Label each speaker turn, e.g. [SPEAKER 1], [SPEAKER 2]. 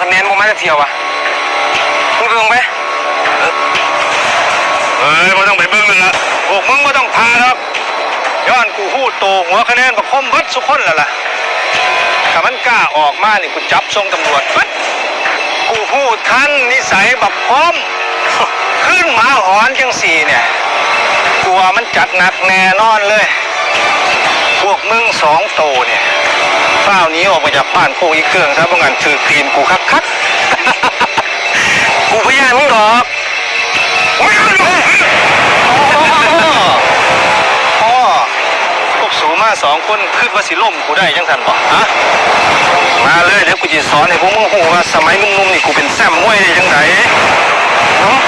[SPEAKER 1] คะแนนโมมาจะ
[SPEAKER 2] เที่ยววะมึงไปมึงไป
[SPEAKER 3] เอ้ยไม่ต้องไปเบิ้งนึงละ
[SPEAKER 2] พวกมึงไม่ต้องพาหรอกย้อนกูพูดโตหัวคะแนนประคมเบิดสุคนแล้วล่ะถ้ามันกล้าออกมานี่กูจับส่งตำรวจเบิดกูพูดทันนิสัยบักพร้อมขึ้นมาหอนจังสี่เนี่ยกลัวมันจัดหนักแน่นอนเลย พวกมึงสองโตเนี่ย ฝ้าวหนี้ออกมาจากบ้านโคกอีเกืองซะเพราะงั้นถือตีนกูคักคักๆ กูพยานมึงหรอกไม่เอาหรอกพ่อพวกสูมาสองคนคิดว่าสิล่มกูได้จังสันบ่ฮะ มาเลยเดี๋ยวกูจะสอนให้พวกมึงหูว่าสมัยมึงหนุ่มนี่กูเป็นแซมมวยได้จังไหนเนาะ